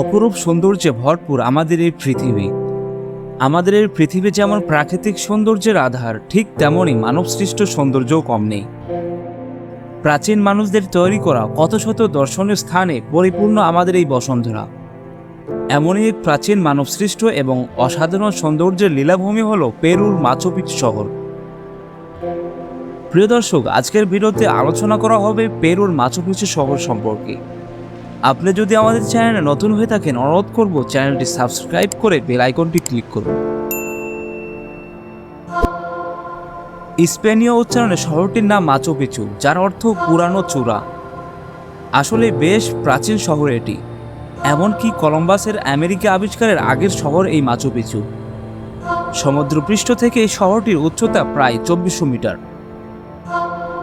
অপরূপ সৌন্দর্যে ভরপুর আমাদের এই পৃথিবী। আমাদের এই পৃথিবী যেমন প্রাকৃতিক সৌন্দর্যের আধার, ঠিক তেমনই মানবসৃষ্ট সৌন্দর্যও কম নেই। প্রাচীন মানুষদের তৈরি করা কত শত দর্শনীয় স্থানে পরিপূর্ণ আমাদের এই বসুন্ধরা এমনই এক প্রাচীন মানবসৃষ্ট এবং অসাধারণ সৌন্দর্যের লীলাভূমি হল পেরুর মাচুপিচ শহর। প্রিয় দর্শক, আজকের ভিডিওতে আলোচনা করা হবে পেরুর মাচুপিচু শহর সম্পর্কে। আপনি যদি আমাদের চ্যানেলে নতুন হয়ে থাকেন, অনুরোধ করব চ্যানেলটি সাবস্ক্রাইব করে বেল আইকনটি ক্লিক করুন। স্পেনীয় উচ্চারণে শহরটির নাম মাচু পিচু, যার অর্থ পুরানো চূড়া। আসলে বেশ প্রাচীন শহর এটি। এমনকি কলম্বাসের আমেরিকা আবিষ্কারের আগের শহর এই মাচু পিচু। সমুদ্রপৃষ্ঠ থেকে এই শহরটির উচ্চতা প্রায় চব্বিশশো মিটার।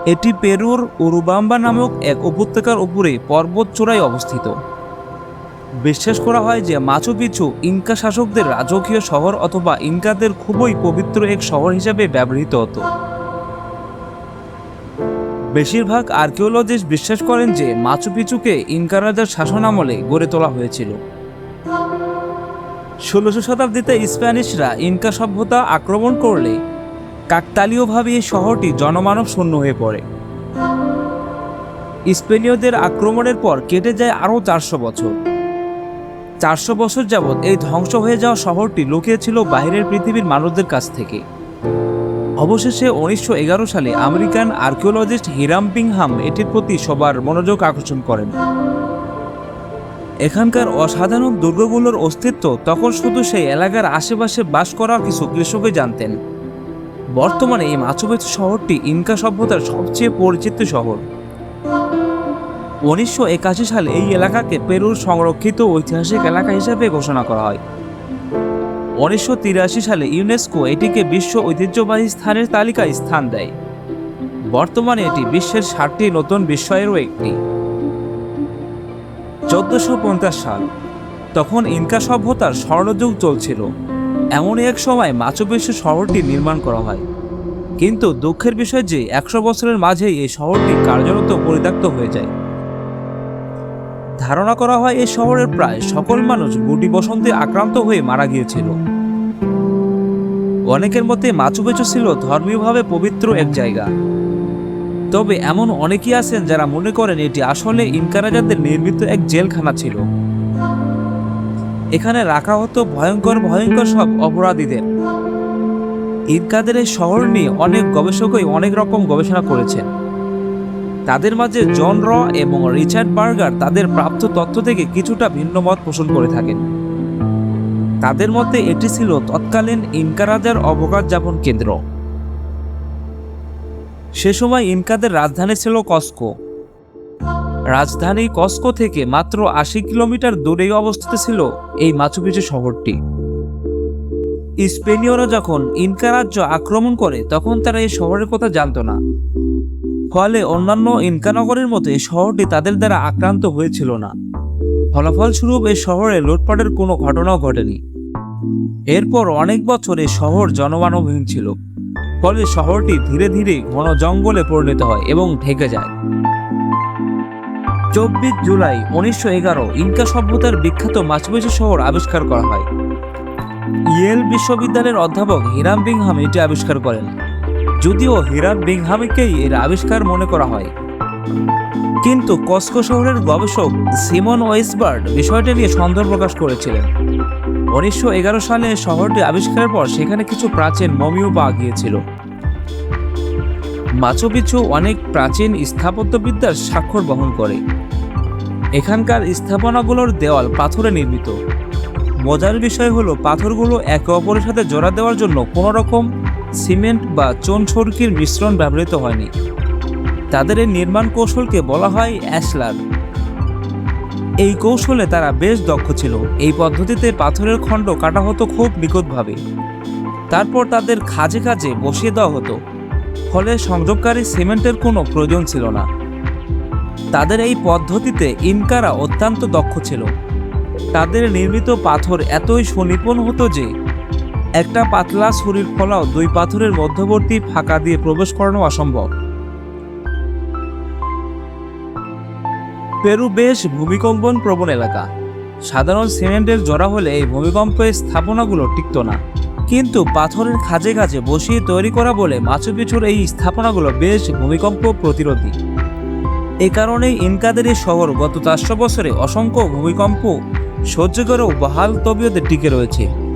এটি পেরুর উরুবাম্বা নামক এক উপত্যকার উপরে পর্বত চূড়ায় অবস্থিত। বিশ্বাস করা হয় যে মাচু পিছু ইনকা শাসকদের রাজকীয় শহর অথবা ইনকাদের খুবই পবিত্র এক শহর হিসেবে ব্যবহৃত হতো। বেশিরভাগ আর্কিওলজিস্ট বিশ্বাস করেন যে মাচু পিচুকে ইনকা রাজার শাসনামলে গড়ে তোলা হয়েছিল। ষোলোশো শতাব্দীতে স্প্যানিশরা ইনকা সভ্যতা আক্রমণ করলে কাকতালীয়ভাবে এই শহরটি জনমানব শূন্য হয়ে পড়ে। স্পেনীয়দের আক্রমণের পর কেটে যায় আরও চারশো বছর। চারশো বছর যাবৎ এই ধ্বংস হয়ে যাওয়া শহরটি লুকিয়েছিল বাইরের পৃথিবীর মানুষদের কাছ থেকে। অবশেষে উনিশশো এগারো সালে আমেরিকান আর্কিওলজিস্ট হিরাম পিংহাম এটির প্রতি সবার মনোযোগ আকর্ষণ করেন। এখানকার অসাধারণ দুর্গগুলোর অস্তিত্ব তখন শুধু সেই এলাকার আশেপাশে বাস করা কিছু কৃষকই জানতেন। বর্তমানে এই মাচুপিচু শহরটি ইনকা সভ্যতার সবচেয়ে পরিচিত শহর। উনিশশো একাশি সালে এই এলাকাকে পেরুর সংরক্ষিত ঐতিহাসিক এলাকা হিসেবে ঘোষণা করা হয়। উনিশশো তিরাশি সালে ইউনেস্কো এটিকে বিশ্ব ঐতিহ্যবাহী স্থানের তালিকায় স্থান দেয়। বর্তমানে এটি বিশ্বের ষাটটি নতুন বিস্ময়েরও একটি। চোদ্দশো সাল, তখন ইনকা সভ্যতার স্বর্ণযুগ চলছিল। এমনই এক সময় মাচুপিচু শহরটি নির্মাণ করা হয়। কিন্তু দুঃখের বিষয় যে, একশো বছরের মাঝেই এই শহরটি কার্যরত পরিত্যক্ত হয়ে যায়। ধারণা করা হয় এই শহরের প্রায় সকল মানুষ গুটি বসন্তে আক্রান্ত হয়ে মারা গিয়েছিল। অনেকের মতে মাচুপিচু ছিল ধর্মীয়ভাবে পবিত্র এক জায়গা। তবে এমন অনেকেই আছেন যারা মনে করেন এটি আসলে ইনকারাজাদের নির্মিত এক জেলখানা ছিল। এখানে রাখা হতো ভয়ঙ্কর ভয়ঙ্কর সব অপরাধীদের। ইনকাদের এই শহর নিয়ে অনেক গবেষকই অনেক রকম গবেষণা করেছেন। তাদের মাঝে জন র এবং রিচার্ড বার্গার তাদের প্রাপ্ত তথ্য থেকে কিছুটা ভিন্ন মত পোষণ করে থাকেন। তাদের মতে এটি ছিল তৎকালীন ইনকা রাজার অবকাশ যাপন কেন্দ্র। সে সময় ইনকাদের রাজধানী ছিল কস্কো। রাজধানী কস্কো থেকে মাত্র আশি কিলোমিটার দূরেই অবস্থিত ছিল এই মাচুপিচু শহরটি। স্পেনীয়রা যখন ইনকা রাজ্য আক্রমণ করে, তখন তারা এই শহরের কথা জানত না। ফলে অন্যান্য ইনকা নগরের মতো, শহরটি তাদের দ্বারা আক্রান্ত হয়েছিল না। ফলাফলস্বরূপ এই শহরে লুটপাটের কোনো ঘটনাও ঘটেনি। এরপর অনেক বছর শহর জনমানবহীন ছিল, ফলে শহরটি ধীরে ধীরে ঘন জঙ্গলে পরিণত হয় এবং ঢেকে যায়। চব্বিশ জুলাই উনিশশো এগারো ইনকা সভ্যতার বিখ্যাত মাচুপিচু শহর আবিষ্কার করা হয়। ইয়েল বিশ্ববিদ্যালয়ের অধ্যাপক হিরাম বিংহাম এটি আবিষ্কার করেন। যদিও হিরাম বিংহামকেই এর আবিষ্কার মনে করা হয়। কিন্তু কস্কো শহরের গবেষক সিমন ওয়েসবার্ড বিষয়টি নিয়ে সন্দেহ প্রকাশ করেছিলেন। উনিশশো এগারো সালে শহরটি আবিষ্কারের পর সেখানে কিছু প্রাচীন মমিও পাওয়া গিয়েছিল। মাচুপিছু অনেক প্রাচীন স্থাপত্যবিদ্যার স্বাক্ষর বহন করে। এখানকার স্থাপনাগুলোর দেওয়াল পাথরে নির্মিত। মজার বিষয় হলো পাথরগুলো একে অপরের সাথে জোড়া দেওয়ার জন্য কোনো রকম সিমেন্ট বা চোন সরকির মিশ্রণ ব্যবহৃত হয়নি। তাদের এই নির্মাণ কৌশলকে বলা হয় অ্যাশলার। এই কৌশলে তারা বেশ দক্ষ ছিল। এই পদ্ধতিতে পাথরের খণ্ড কাটা হতো খুব নিখুঁতভাবে। তারপর তাদের খাজে খাজে বসিয়ে দেওয়া হতো। ফলে সংযোগকারী সিমেন্টের কোনো প্রয়োজন ছিল না। তাদের এই পদ্ধতিতে ইনকারা অত্যন্ত দক্ষ ছিল। তাদের নির্মিত পাথর এতই সুনিপুণ হতো যে একটা পাতলা শরীর ফলাও দুই পাথরের মধ্যবর্তী ফাঁকা দিয়ে প্রবেশ করানো অসম্ভব। পেরু বেশ ভূমিকম্পন প্রবণ এলাকা। সাধারণ সিমেন্টের জোড়া হলে এই ভূমিকম্পে স্থাপনাগুলো টিকত না। কিন্তু পাথরের খাজে খাজে বসিয়ে তৈরি করা বলে মাচু পিছুর এই স্থাপনাগুলো বেশ ভূমিকম্প প্রতিরোধী। এ কারণেই ইনকাদের এই শহর গত চারশো বছরে অসংখ্য ভূমিকম্প সহ্য করেও বহাল তবিয়তে টিকে রয়েছে।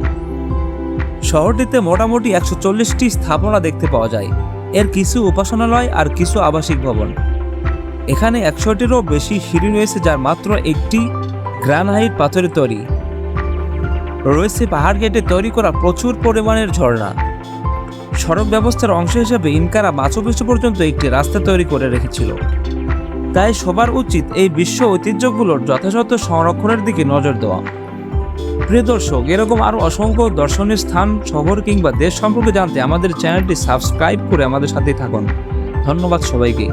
শহরটিতে মোটামুটি একশো চল্লিশটি স্থাপনা দেখতে পাওয়া যায়। এর কিছু উপাসনালয় আর কিছু আবাসিক ভবন। এখানে একশোটিরও বেশি সিঁড়ি রয়েছে, যার মাত্র একটি গ্রানাইট পাথরে তৈরি। রয়েছে পাহাড় কেটে তৈরি করা প্রচুর পরিমাণের ঝর্ণা। সড়ক ব্যবস্থার অংশ হিসেবে ইনকারা মাচু পিছু পর্যন্ত একটি রাস্তা তৈরি করে রেখেছিল। তাই সবার উচিত এই বিশ্ব ঐতিহ্যগুলোর যথাযথ সংরক্ষণের দিকে নজর দেওয়া। প্রিয় দর্শক, এরকম আরও অসংখ্য দর্শনীয় স্থান, শহর কিংবা দেশ সম্পর্কে জানতে আমাদের চ্যানেলটি সাবস্ক্রাইব করে আমাদের সাথেই থাকুন। ধন্যবাদ সবাইকে।